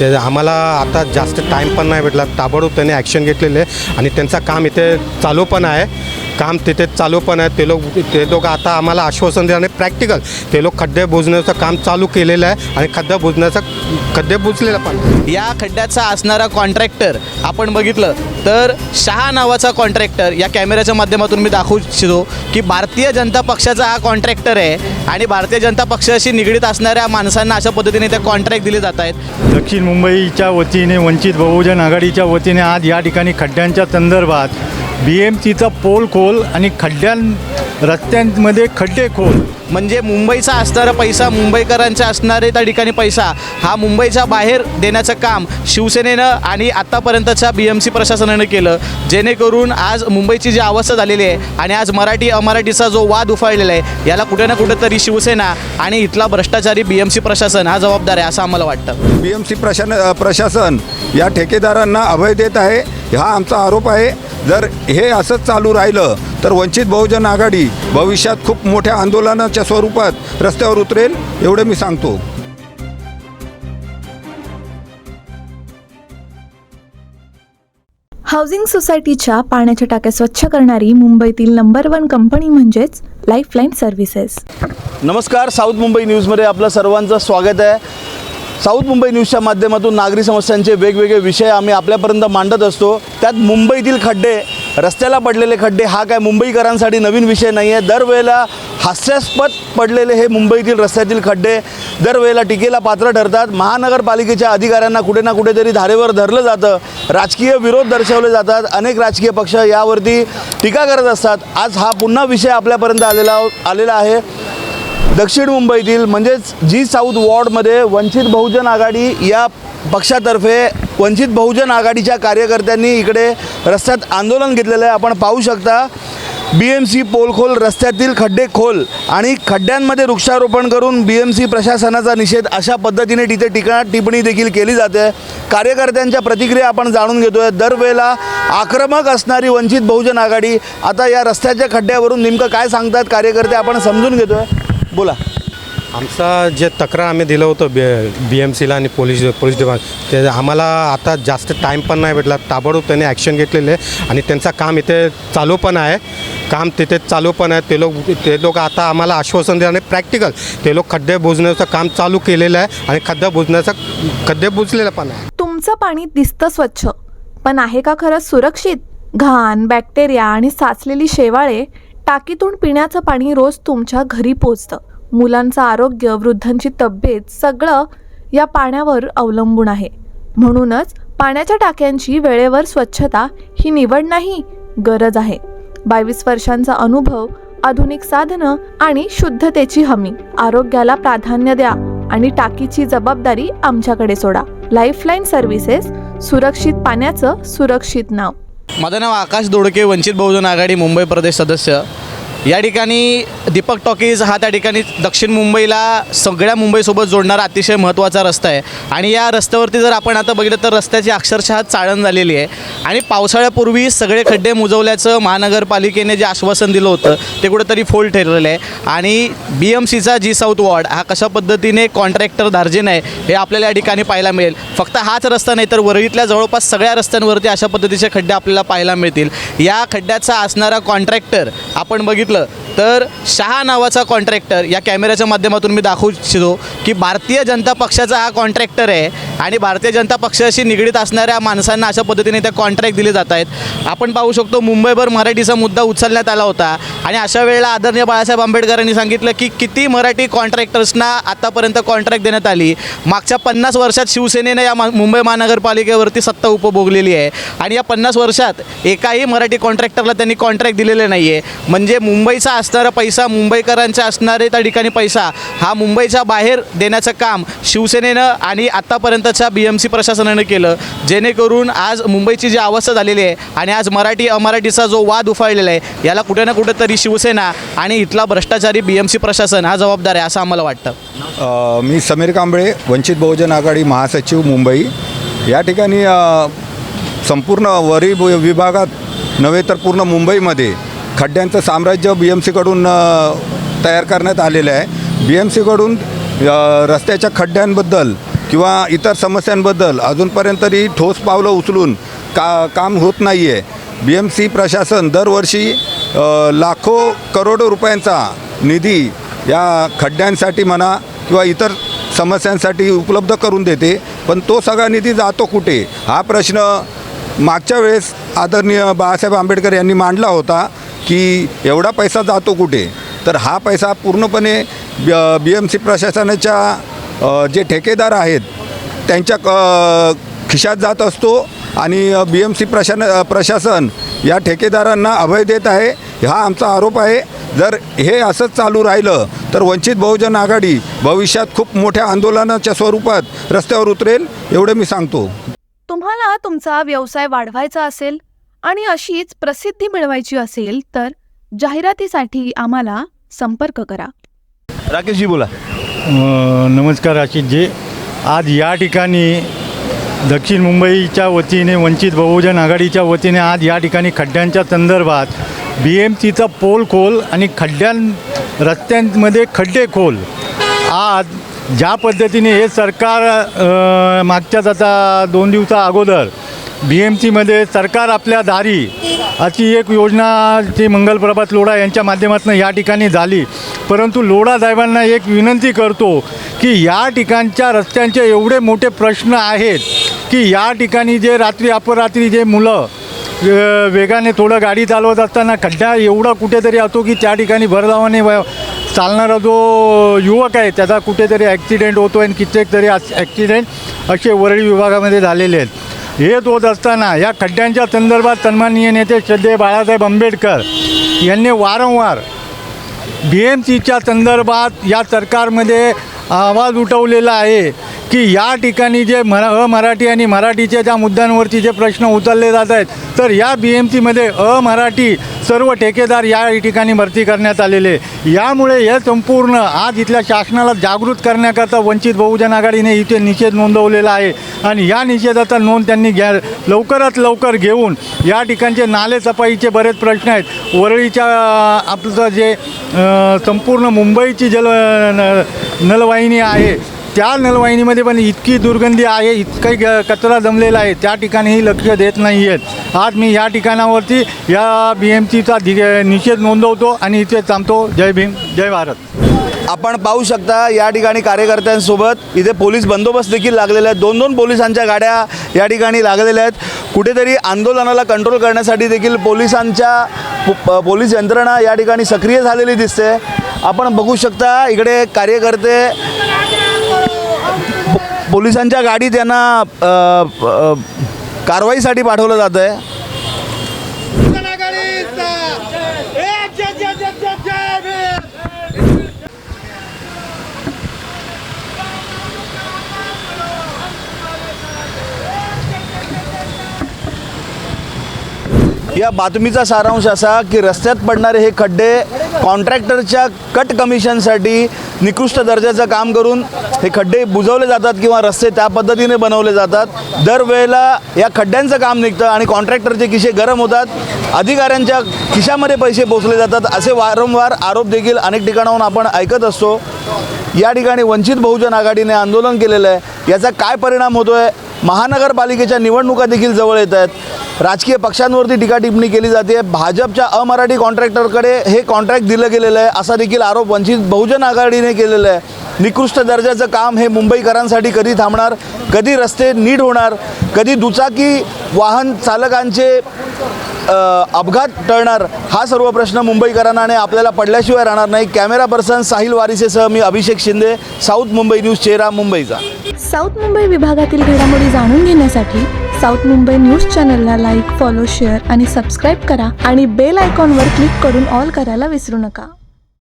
ते आम्हाला आता जास्त टाईम पण नाही भेटला. ताबडतोब त्यांनी ॲक्शन घेतलेले आहे. आणि त्यांचं काम इथे चालू पण आहे. काम तिथे चालू पण आहे. ते लोक ते लोक आता आम्हाला आश्वासन दे आणि प्रॅक्टिकल ते लोक खड्डे बुजण्याचं काम चालू केलेलं आहे आणि खड्डे बुजण्याचं खड्डे बुजलेलं पण. या खड्ड्याचा असणारा कॉन्ट्रॅक्टर आपण बघितलं तर शहा नावाचा कॉन्ट्रॅक्टर या कॅमेऱ्याच्या माध्यमातून मी दाखवू इच्छितो की भारतीय जनता पक्षाचा हा कॉन्ट्रॅक्टर आहे आणि भारतीय जनता पक्षाशी निगडीत असणाऱ्या माणसांना अशा पद्धतीने ते कॉन्ट्रॅक्ट दिले जात आहेत. दक्षिण मुंबईच्या वतीने वंचित बहुजन आघाडीच्या वतीने आज या ठिकाणी खड्ड्यांच्या संदर्भात बी एम सीचा पोल खोल आणि खड्ड्यां रस्त्यांमध्ये खड्डे खोल. म्हणजे मुंबईचा असणारा पैसा मुंबईकरांचा असणारे त्या ठिकाणी पैसा हा मुंबईच्या बाहेर देण्याचं काम शिवसेनेनं आणि आत्तापर्यंतच्या बी एम सी प्रशासनानं केलं. जेणेकरून आज मुंबईची जी अवस्था झालेली आहे आणि आज मराठी अमराठीचा जो वाद उफाळलेला आहे याला कुठे ना कुठेतरी शिवसेना आणि इथला भ्रष्टाचारी बी एम सी प्रशासन हा जबाबदार आहे असं आम्हाला वाटतं. बी एम सी प्रशान प्रशासन या ठेकेदारांना अभय देत आहे हा आमचा आरोप आहे. जर हे असंच चालू राहिलं तर वंचित बहुजन आघाडी भविष्यात खूप मोठ्या आंदोलनाच्या स्वरूपात रस्त्यावर उतरेल एवढे मी सांगतो. हाऊसिंग सोसायटीच्या पाण्याच्या टाक्या स्वच्छ करणारी मुंबईतील नंबर वन कंपनी म्हणजेच लाईफलाईन सर्व्हिसेस नमस्कार साऊथ मुंबई न्यूजमध्ये आपलं सर्वांचं स्वागत आहे. साऊथ मुंबई न्यूजच्या माध्यमातून नागरी समस्यांचे वेगवेगळे विषय आम्ही आपल्यापर्यंत मांडत असतो. त्यात मुंबईतील खड्डे रस्त्याला पडलेले खड्डे हा काय मुंबईकरांसाठी नवीन विषय नाही आहे दरवेळेला हास्यास्पद पडलेले हे मुंबईतील रस्त्यातील खड्डे दरवेळेला टीकेला पात्र ठरतात. महानगरपालिकेच्या अधिकाऱ्यांना कुठे ना कुठेतरी धारेवर धरलं जातं. राजकीय विरोध दर्शवले जातात. अनेक राजकीय पक्ष यावरती टीका करत असतात. आज हा पुन्हा विषय आपल्यापर्यंत आलेला आलेला आहे. दक्षिण मुंबईतील म्हणजेच जी साऊथ वॉर्डमध्ये वंचित बहुजन आघाडी या पक्षातर्फे वंचित बहुजन आघाडीच्या कार्यकर्त्यांनी इकडे रस्त्यात आंदोलन घेतलेलं आहे. आपण पाहू शकता बी एम सी पोलखोल रस्त्यातील खड्डे खोल आणि खड्ड्यांमध्ये वृक्षारोपण करून बी एम सी प्रशासनाचा निषेध अशा पद्धतीने तिथे टिका टिप्पणी देखील केली जाते. कार्यकर्त्यांच्या प्रतिक्रिया आपण जाणून घेतोय. दरवेळेला आक्रमक असणारी वंचित बहुजन आघाडी आता या रस्त्याच्या खड्ड्यावरून नेमकं काय सांगतात? कार्यकर्ते आपण समजून घेतोय. बोला. आमचा जे तक्रार आम्ही दिलं होतं बी बी एम सीला आणि पोलीस पोलीस डिपार्टमेंट ते आम्हाला आता जास्त टाईम पण नाही भेटला. ताबडतोब त्यांनी ॲक्शन घेतलेले आहे आणि त्यांचं काम इथे चालू पण आहे. काम तिथे चालू पण आहे. ते लोक ते लोक आता आम्हाला आश्वासन दे आणि प्रॅक्टिकल ते लोक खड्डे बुजण्याचं काम चालू केलेलं आहे आणि खड्डे बुजण्याचं खड्डे बुजलेलं पण आहे. तुमचं पाणी दिसतं स्वच्छ पण आहे का खरंच सुरक्षित? घाण बॅक्टेरिया आणि साचलेली शेवाळे टाकीतून पिण्याचं पाणी रोज तुमच्या घरी पोचतं. मुलांचं आरोग्य वृद्धांची तब्येत सगळं या पाण्यावर अवलंबून आहे. म्हणूनच पाण्याच्या टाक्यांची वेळेवर स्वच्छता ही निवड नाही गरज आहे. बावीस वर्षांचा अनुभव आधुनिक साधनं आणि शुद्धतेची हमी. आरोग्याला प्राधान्य द्या आणि टाकीची जबाबदारी आमच्याकडे सोडा. लाईफलाईन सर्व्हिसेस सुरक्षित पाण्याचं सुरक्षित नाव. माझं नाव आकाश दोडके वंचित बहुजन आघाडी मुंबई प्रदेश सदस्य. या ठिकाणी दीपक टॉकीज हा त्या ठिकाणी दक्षिण मुंबईला सगळ्या मुंबईसोबत जोडणारा अतिशय महत्त्वाचा रस्ता आहे. आणि या रस्त्यावरती जर आपण आता बघितलं तर रस्त्याची अक्षरशः चाळण झालेली आहे. आणि पावसाळ्यापूर्वी सगळे खड्डे मुजवल्याचं महानगरपालिकेने जे आश्वासन दिलं होतं ते कुठेतरी फोल ठरलेलं आहे. आणि बी एम सीचा जी साऊथ वॉर्ड हा कशा पद्धतीने कॉन्ट्रॅक्टर दार्जिन आहे हे आपल्याला या ठिकाणी पाहायला मिळेल. फक्त हाच रस्ता नाही तर वरळीतल्या जवळपास सगळ्या रस्त्यांवरती अशा पद्धतीचे खड्डे आपल्याला पाहायला मिळतील. या खड्ड्याचा असणारा कॉन्ट्रॅक्टर आपण बघितलं सांगितलं तर शहा नावाचा कॉन्ट्रॅक्टर या कॅमेऱ्याच्या माध्यमातून मी दाखवू इच्छितो की भारतीय जनता पक्षाचा हा कॉन्ट्रॅक्टर आहे आणि भारतीय जनता पक्षाशी निगडीत असणाऱ्या माणसांना अशा पद्धतीने त्या कॉन्ट्रॅक्ट दिले जात आहेत. आपण पाहू शकतो मुंबईभर मराठीचा मुद्दा उचलण्यात आला होता आणि अशा वेळेला आदरणीय बाळासाहेब आंबेडकरांनी सांगितलं की किती मराठी कॉन्ट्रॅक्टर्सना आतापर्यंत कॉन्ट्रॅक्ट देण्यात आली. मागच्या पन्नास वर्षात शिवसेनेनं या मा- मुंबई महानगरपालिकेवरती सत्ता उपभोगलेली आहे आणि या पन्नास वर्षात एकाही मराठी कॉन्ट्रॅक्टरला त्यांनी कॉन्ट्रॅक्ट दिलेले नाही आहे म्हणजे मुंबईचा असणारा पैसा मुंबईकरांचा असणारे त्या ठिकाणी पैसा हा मुंबईच्या बाहेर देण्याचं काम शिवसेनेनं आणि आत्तापर्यंतच्या बी एम सी प्रशासनानं केलं. जेणेकरून आज मुंबईची जी अवस्था झालेली आहे आणि आज मराठी अमराठीचा जो वाद उफाळलेला आहे याला कुठे ना कुठेतरी शिवसेना आणि इथला भ्रष्टाचारी बी एम सी प्रशासन हा जबाबदार आहे असं आम्हाला वाटतं. मी समीर कांबळे वंचित बहुजन आघाडी महासचिव मुंबई. या ठिकाणी संपूर्ण वरी विभागात नव्हे तर पूर्ण मुंबईमध्ये खड्ड्यांचं साम्राज्य बी एम सीकडून तयार करण्यात आलेलं आहे. बी एम सीकडून रस्त्याच्या खड्ड्यांबद्दल किंवा इतर समस्यांबद्दल अजूनपर्यंत तरी ठोस पावलं उचलून का काम होत नाही आहे बी एम सी प्रशासन दरवर्षी लाखो करोडो रुपयांचा निधी या खड्ड्यांसाठी म्हणा किंवा इतर समस्यांसाठी उपलब्ध करून देते पण तो सगळा निधी जातो कुठे? हा प्रश्न मागच्या वेळेस आदरणीय बाळासाहेब आंबेडकर यांनी मांडला होता. की एवढा पैसा जातो कुठे? तर हा पैसा पूर्णपणे बी एम सी प्रशासनाच्या जे ठेकेदार आहेत त्यांच्या क खिशात जात असतो आणि बी एम सी प्रशान प्रशासन या ठेकेदारांना अभय देत आहे. हा आमचा आरोप आहे. जर हे असंच चालू राहिलं तर वंचित बहुजन आघाडी भविष्यात खूप मोठ्या आंदोलनाच्या स्वरूपात रस्त्यावर उतरेल एवढं मी सांगतो. तुम्हाला तुमचा व्यवसाय वाढवायचा असेल आणि अशीच प्रसिद्धी मिळवायची असेल तर जाहिरातीसाठी आम्हाला संपर्क करा. राकेशजी बोला. नमस्कार आशिषजी आज या ठिकाणी दक्षिण मुंबईच्या वतीने वंचित बहुजन आघाडीच्या वतीने आज या ठिकाणी खड्ड्यांच्या संदर्भात बी एम सीचा पोल खोल आणि खड्ड्यां रस्त्यांमध्ये खड्डे खोल. आज ज्या पद्धतीने हे सरकार मागच्याच आता दोन दिवसा अगोदर बी एम सीमध्ये सरकार आपल्या दारी अशी एक योजना ती मंगलप्रभात लोढा यांच्या माध्यमातून या ठिकाणी झाली. परंतु लोढा साहेबांना एक विनंती करतो की या ठिकाणच्या रस्त्यांचे एवढे मोठे प्रश्न आहेत की या ठिकाणी जे रात्री अपरात्री जे मुलं वेगाने थोडं गाडी चालवत असताना खड्डा एवढा कुठेतरी असतो की त्या ठिकाणी भरधावाने व- चालणारा जो युवक आहे त्याचा कुठेतरी ॲक्सिडेंट होतो आहे आणि कित्येक तरी ॲक्सिडेंट असे वरळी विभागामध्ये झालेले आहेत. हेच होत असताना या खड्ड्यांच्या संदर्भात सन्माननीय नेते श्रद्धेय बाळासाहेब आंबेडकर यांनी वारंवार बी एम सीच्या संदर्भात या सरकारमध्ये आवाज उठवलेला आहे. की या ठिकाणी जे मरा अमराठी आणि मराठीच्या ज्या मुद्द्यांवरती जे प्रश्न उचलले जात आहेत तर या बी एम सीमध्ये अमराठी सर्व ठेकेदार या ठिकाणी भरती करण्यात आलेले यामुळे हे संपूर्ण आज इथल्या शासनाला जागृत करण्याकरता वंचित बहुजन आघाडीने इथे निषेध नोंदवलेला आहे. आणि या निषेधाचा नोंद त्यांनी घ्या लवकरात लवकर घेऊन या ठिकाणचे नाले सफाईचे बरेच प्रश्न आहेत. वरळीच्या आपलं जे संपूर्ण मुंबईची जल न- नलवाहिनी आहे त्या नलवाहिनीमध्ये पण इतकी दुर्गंधी आहे इतकाही ग- कचरा जमलेला आहे त्या ठिकाणीही लक्ष देत नाही आहेत आज मी या ठिकाणावरती या बी एम सीचा निषेध नोंदवतो आणि इथे थांबतो. जय भीम जय भारत. आपण पाहू शकता या ठिकाणी कार्यकर्त्यांसोबत इथे पोलीस बंदोबस्त देखील लागलेला आहे दोन दोन पोलिसांच्या गाड्या या ठिकाणी लागलेल्या आहेत. कुठेतरी आंदोलनाला कंट्रोल करण्यासाठी देखील पोलिसांच्या पोलीस यंत्रणा या ठिकाणी सक्रिय झालेली दिसते. आपण बघू शकता इकडे कार्यकर्ते पोलिसांच्या गाडीत यांना कारवाईसाठी पाठवलं जात आहे. या बातमीचा सारांश असा की रस्त्यात पडणारे हे खड्डे कॉन्ट्रॅक्टरच्या कट कमिशनसाठी निकृष्ट दर्जाचं काम करून हे खड्डे बुजवले जातात किंवा रस्ते त्या पद्धतीने बनवले जातात. दरवेळेला या खड्ड्यांचं काम निघतं आणि कॉन्ट्रॅक्टरचे खिशे गरम होतात. अधिकाऱ्यांच्या खिशामध्ये पैसे पोचले जातात. असे वारंवार आरोप देखील अनेक ठिकाणाहून आपण ऐकत असतो. या ठिकाणी वंचित बहुजन आघाडीने आंदोलन केलेलं आहे. याचा काय परिणाम होतो आहे महानगरपालिकेच्या निवडणुका देखील जवळ येत आहेत. राजकीय पक्षांवरती टीकाटिपणी केली जाते. भाजपच्या अमराठी कॉन्ट्रॅक्टरकडे हे कॉन्ट्रॅक्ट दिलं गेलेलं आहे. असा देखील आरोप वंचित बहुजन आघाडीने केलेला आहे. निकृष्ट दर्जाचं काम हे मुंबईकरांसाठी कधी थांबणार? कधी रस्ते नीट होणार? कधी दुचाकी वाहन चालकांचे अपघात टळणार? हा सर्व प्रश्न मुंबईकरांना आणि आपल्याला पडल्याशिवाय राहणार नाही. कॅमेरा पर्सन साहिल वारिसेसह मी अभिषेक शिंदे साऊथ मुंबई न्यूज चेहरा मुंबईचा. साऊथ मुंबई विभागातील घडामोडी जाणून घेण्यासाठी साऊथ मुंबई न्यूज चॅनलला लाईक फॉलो शेअर आणि सबस्क्राईब करा आणि बेल आयकॉनवर क्लिक करून ऑल करायला विसरू नका.